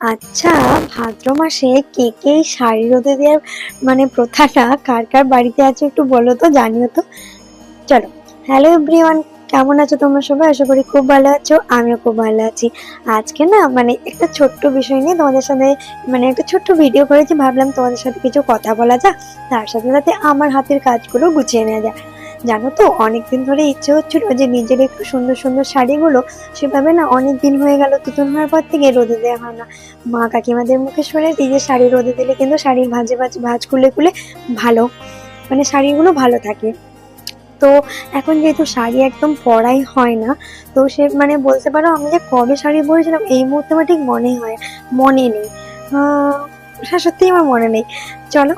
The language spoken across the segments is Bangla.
আচ্ছা ভাদ্র মাসে কে কে শাড়ি রোদে দেওয়ার মানে প্রথাটা, কার কার বাড়িতে আছে একটু বলো তো, জানিও তো। চলো। হ্যালো এভরিওয়ান কেমন আছো তোমরা সবাই? আশা করি খুব ভালো আছো, আমিও খুব ভালো আছি। আজকে না মানে একটা ছোট্ট বিষয় নিয়ে তোমাদের সাথে মানে একটা ছোট্ট ভিডিও করেছি, ভাবলাম তোমাদের সাথে কিছু কথা বলা যাক। তার সাথে সাথে আমার হাতের কাজগুলো গুছিয়ে নেওয়া যায় জানো তো, অনেকদিন ধরে ইচ্ছে হচ্ছিল যে নিজের একটু সুন্দর সুন্দর শাড়িগুলো, সেভাবে না অনেক দিন হয়ে গেল, তুতুন হওয়ার পর থেকে রোদে দেওয়া হয় না। মা কাকিমাদের মুখে শুনেছি যে শাড়ি রোদে দিলে কিন্তু শাড়ির ভাঁজে ভাজ, ভাঁজ খুলে খুলে ভালো মানে শাড়িগুলো ভালো থাকে। তো এখন যেহেতু শাড়ি একদম পরাই হয় না, তো সে মানে বলতে পারো আমি যে কবে শাড়ি পরেছিলাম, এই মুহূর্তে আমার ঠিক মনে হয়, মনে নেই। সত্যিই আমার মনে নেই। চলো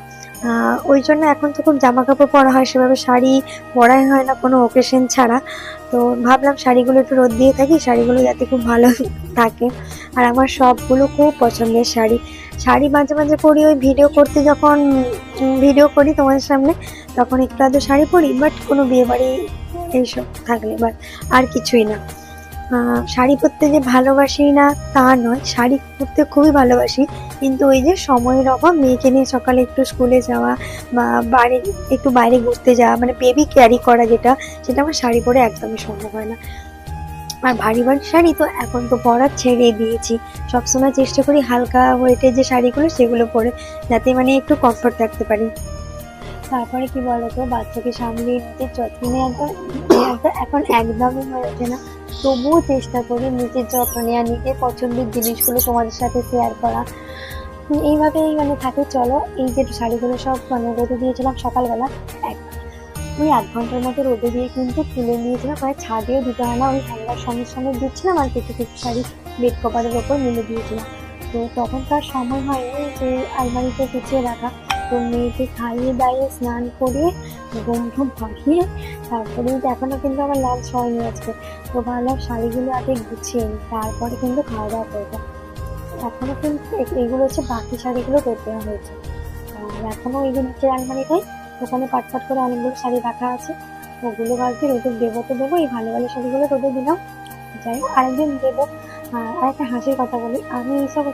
ওই জন্য এখন তো খুব জামা কাপড় পরা হয়, সেভাবে শাড়ি পরাই হয় না কোনো ওকেশন ছাড়া। তো ভাবলাম শাড়িগুলো একটু রোদ দিয়ে থাকি, শাড়িগুলো যাতে খুব ভালো থাকে। আর আমার সবগুলো খুব পছন্দের শাড়ি। শাড়ি মাঝে মাঝে পরি, ওই ভিডিও করতে যখন ভিডিও করি তোমাদের সামনে, তখন একটু আধটু শাড়ি পরি বাট কোনো বিয়ে বাড়ি এইসব থাকলে বাট আর কিছুই না। শাড়ি পরতে যে ভালোবাসি না, তা নয়, শাড়ি পরতে খুবই ভালোবাসি। কিন্তু ওই যে সময়ের অভাব, মেয়েকে নিয়ে সকালে একটু স্কুলে যাওয়া বা বাড়ি, একটু বাইরে ঘুরতে যাওয়া মানে বেবি ক্যারি করা যেটা, সেটা আমার শাড়ি পরে একদমই সম্ভব হয় না। আর ভারী ভারী শাড়ি তো এখন তো পরা ছেড়ে দিয়েছি। সবসময় চেষ্টা করি হালকা ওয়েটের যে শাড়িগুলো, সেগুলো পরে যাতে মানে একটু কমফোর্ট থাকতে পারি। তারপরে কি বলতো, বাচ্চাকে সামলিয়ে নিজের যত্ন নেওয়াটা এখন একদমই হয়ে ওঠে না। তবুও চেষ্টা করি নিজের যত্ন নেওয়া নিজের পছন্দের জিনিসগুলো তোমাদের সাথে শেয়ার করা। এইভাবেই মানে থাকে, চলো এই যে শাড়িগুলো সব মানে রোদে দিয়েছিলাম সকালবেলা, এক ওই আধ ঘণ্টার মতো রোদে দিয়ে কিন্তু তুলে নিয়েছিলাম মানে ছাদেও দিতে হয় না, ওই হ্যাঙ্গার সঙ্গে সঙ্গে দিচ্ছিলাম আর কিছু কিছু শাড়ি বেড কভারের ওপর মিলে দিয়েছিলাম। তো তখনকার সময় হয়নি যে আলমারিতে গুছিয়ে রাখা তো মেয়েকে খাইয়ে দাইয়ে স্নান করে ঘুম ঘুম ভাগিয়ে তারপরে এখনও কিন্তু আমার লাঞ্চ হয়নি আজকে। তো ভাবলাম শাড়িগুলো আগে গুছিয়ে তারপরে কিন্তু খাওয়া দাওয়া করব। এখনও কিন্তু এগুলো হচ্ছে বাকি শাড়িগুলো করতে হয়েছে। আর এখনও এই যে নিচের আলমারিটাই ওখানে পাট পাট করে অনেকগুলো শাড়ি রাখা আছে। ওগুলো ভাবছি রোদে দেবো তো দেবো, এই ভালো ভালো শাড়িগুলো রোদে দিলাম। যাই হোক, আরেকদিন দেবো। আর একটা হাসির কথা বলি। আমি এইসব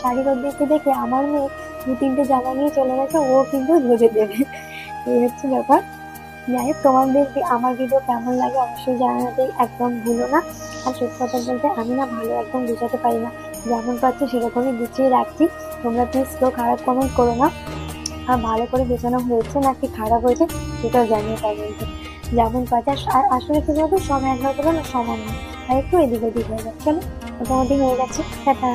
শাড়ি রোদ দেখতে দেখে আমার মেয়ে দু তিনটে জামা নিয়ে চলে গেছে, ও কিন্তু রোদে দেবে। এই হচ্ছে ব্যাপার। যাই হোক, তোমাদের আমার ভিডিও কেমন লাগে অবশ্যই জানাতে একদম ভুলো না। আর সত্যি কথা বলতে, আমি না ভালো একদম গুছাতে পারি না। যেমন পাচ্ছি সেরকমই গুছিয়ে রাখছি। তোমরা প্লিজ কেউ খারাপ কমেন্ট করো না। আর ভালো করে গোছানো হয়েছে নাকি খারাপ হয়েছে, সেটাও জানিয়ে পারবেন যেমন পাচ্ছে আর আসলে কি বলতো, সব একবার করে না সমান না আর একটু এদিক ওদিক হয়ে যাচ্ছে মোটামুটি হয়ে গেছে। টাটা।